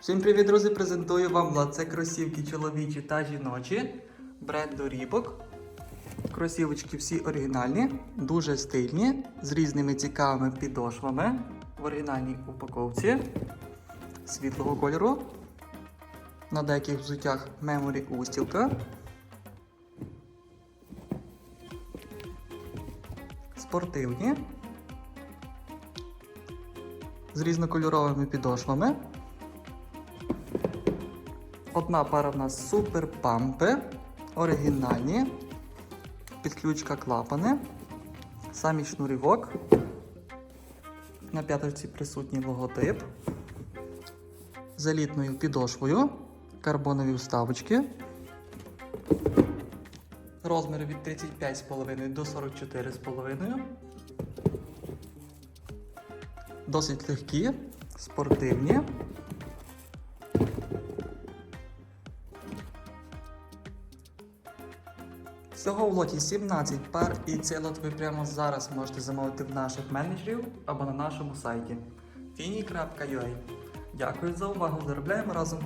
Всім привіт, друзі! Презентую вам лаце кросівки чоловічі та жіночі бренду Рібок. Кросівочки всі оригінальні, дуже стильні, з різними цікавими підошвами в оригінальній упаковці світлого кольору. На деяких взуттях меморі устілка. Спортивні. З різнокольоровими підошвами. Одна пара в нас супер пампи, оригінальні, підключка клапани, самі шнурівок. На п'яточці присутній логотип. З елітною підошвою, карбонові вставочки. Розміри від 35,5 до 44,5. Досить легкі, спортивні. Всього в лоті 17 пар, і цей лот ви прямо зараз можете замовити в наших менеджерів або на нашому сайті fini.ua. Дякую за увагу, заробляємо разом!